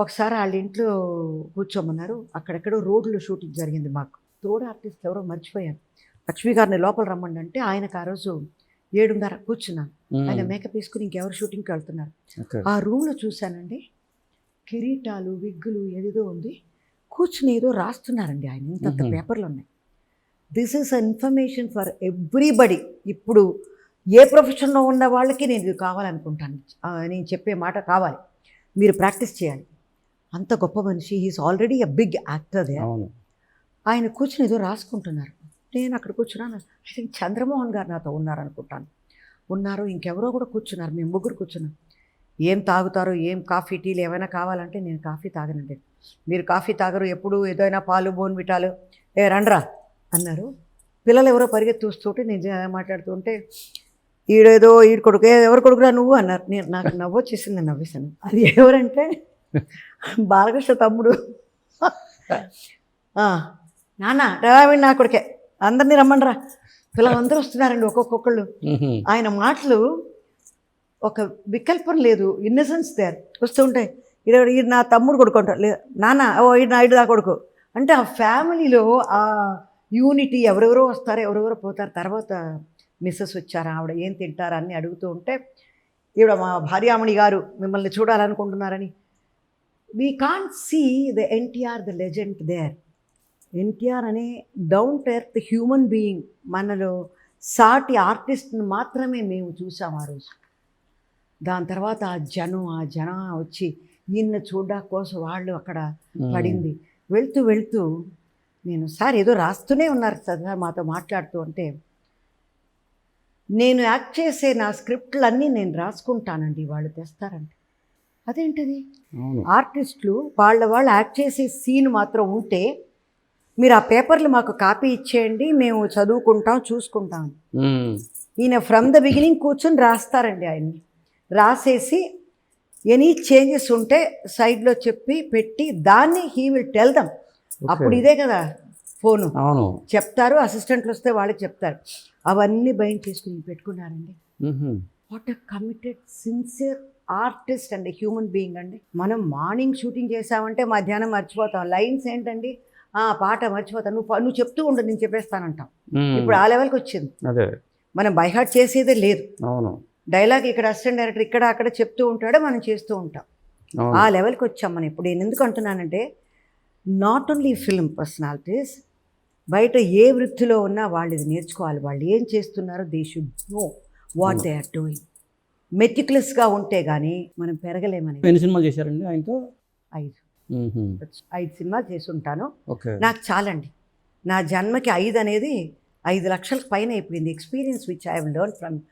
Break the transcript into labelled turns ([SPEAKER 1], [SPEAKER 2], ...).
[SPEAKER 1] ఒకసారి వాళ్ళ ఇంట్లో కూర్చోమన్నారు. అక్కడెక్కడో రోడ్లో షూటింగ్ జరిగింది మాకు. తోడు ఆర్టిస్ట్ ఎవరో మర్చిపోయాను. లక్ష్మి గారిని లోపల రమ్మండి అంటే ఆయనకు ఆ రోజు ఏడున్నర కూర్చున్నాను. ఆయన మేకప్ వేసుకుని ఇంకెవరు షూటింగ్కి వెళ్తున్నారు. ఆ రూమ్లో చూశానండి. కిరీటాలు విగ్గులు ఏదేదో ఉంది. కూర్చుని ఏదో రాస్తున్నారండి ఆయన. ఇంత. పేపర్లు ఉన్నాయి. This is information for everybody ఇప్పుడు ఏ ప్రొఫెషన్లో ఉన్న వాళ్ళకి నేను ఇది కావాలనుకుంటాను. నేను చెప్పే మాట కావాలి. మీరు ప్రాక్టీస్ చేయాలి. అంత గొప్ప మనిషి. He's already a big actor
[SPEAKER 2] అవును.
[SPEAKER 1] ఆయన కూర్చుని ఏదో రాసుకుంటున్నారు. నేను అక్కడ కూర్చున్నాను. ఐ థింక్ చంద్రమోహన్ గారు నాతో ఉన్నారనుకుంటాను. ఉన్నారు ఇంకెవరో కూడా కూర్చున్నారు. మేము ముగ్గురు కూర్చున్నాం. ఏం తాగుతారో ఏం కాఫీ టీలు ఏమైనా కావాలంటే నేను కాఫీ తాగనండి. మీరు కాఫీ తాగరు ఎప్పుడు ఏదైనా పాలు బోన్విటాలు ఏ రండ్రా అన్నారు. పిల్లలు ఎవరో పరిగెత్తి చూస్తుంటే నేను మాట్లాడుతుంటే ఈడేదో ఈడు కొడుకు "ఏ, ఎవరు కొడుకురా నువ్వు అన్నారు. నేను నాకు నవ్వు వచ్చేసింది నవ్వేశాను. అది ఎవరంటే బాలకృష్ణ తమ్ముడు. ఆ, నాన్న రావి నా కొడుకే. అందరినీ రమ్మనరా పిల్లలందరూ వస్తున్నారండి ఒక్కొక్కళ్ళు. ఆయన మాటలు ఒక వికల్పం లేదు. ఇన్నసెన్స్ దేర్ వస్తుంటాయి ఈడ ఈడు నా తమ్ముడు కొడుకు అంటారు లేదు నాన్న ఓ ఈడు నా నా కొడుకు. అంటే ఆ ఫ్యామిలీలో ఆ యూనిటీ ఎవరెవరో వస్తారు ఎవరెవరో పోతారు. తర్వాత మిస్సెస్ వచ్చారా ఆవిడ ఏం తింటారా అని అడుగుతూ ఉంటే ఈవిడ మా భార్యామణి గారు మిమ్మల్ని చూడాలనుకుంటున్నారని we can't see the NTR the legend there NTR అనే down to earth human being మనలో సాటి ఆర్టిస్ట్ని మాత్రమే మేము చూసాం ఆ రోజు. దాని తర్వాత ఆ జనం ఆ జనం వచ్చి ఈయన చూడడం కోసం వాళ్ళు అక్కడ పడింది. వెళ్తూ వెళ్తూ నేను సార్ ఏదో రాస్తూనే ఉన్నారు సార్ మాతో మాట్లాడుతూ అంటే నేను యాక్ట్ చేసే నా స్క్రిప్ట్లన్నీ నేను రాసుకుంటానండి వాళ్ళు తెస్తారండి అదేంటిది? ఆర్టిస్టులు వాళ్ళ వాళ్ళు యాక్ట్ చేసే సీన్ మాత్రం ఉంటే మీరు ఆ పేపర్లు మాకు కాపీ ఇచ్చేయండి మేము చదువుకుంటాం చూసుకుంటాం. ఈయన ఫ్రమ్ ద బిగినింగ్ కూర్చొని రాస్తారండి ఆయన్ని. రాసేసి ఎనీ చేంజెస్ ఉంటే సైడ్లో చెప్పి పెట్టి దాన్ని హీ విల్ టెల్ దమ్. అప్పుడు ఇదే కదా ఫోను. చెప్తారు అసిస్టెంట్లు వస్తే వాళ్ళకి చెప్తారు. అవన్నీ బయట చేసుకుని పెట్టుకున్నారండి. What a committed sincere artist అండి హ్యూమన్ బీయింగ్ అండి. మనం మార్నింగ్ షూటింగ్ చేసామంటే మధ్యాహ్నం మర్చిపోతాం. లైన్స్ ఏంటండి? ఆ పాట మర్చిపోతాం. నువ్వు నువ్వు చెప్తూ ఉండు నేను చెప్పేస్తానంటాం. ఇప్పుడు ఆ లెవెల్కి వచ్చింది.
[SPEAKER 2] అదే.
[SPEAKER 1] మనం బైహార్ట్ చేసేదే లేదు.
[SPEAKER 2] అవును.
[SPEAKER 1] డైలాగ్ ఇక్కడ అసిస్టెంట్ డైరెక్టర్ ఇక్కడ అక్కడ చెప్తూ ఉంటాడో మనం చేస్తూ ఉంటాం. ఆ లెవెల్కి వచ్చాం మనం. ఇప్పుడు నేను ఎందుకు అంటున్నానంటే నాట్ ఓన్లీ ఫిల్మ్ పర్సనాలిటీస్ బయట ఏ వృత్తిలో ఉన్నా వాళ్ళు ఇది నేర్చుకోవాలి. వాళ్ళు ఏం చేస్తున్నారో they should know what they are doing మెటిక్యులస్గా ఉంటే కానీ మనం పెరగలేమని.
[SPEAKER 2] ఎన్ని సినిమాలు చేశారండి ఆయనతో?
[SPEAKER 1] ఐదు. ఐదు సినిమాలు చేసి ఉంటాను
[SPEAKER 2] ఓకే.
[SPEAKER 1] నాకు చాలండి. నా జన్మకి ఐదు అనేది ఐదు లక్షలకు పైన అయిపోయింది. Experience which I have learn from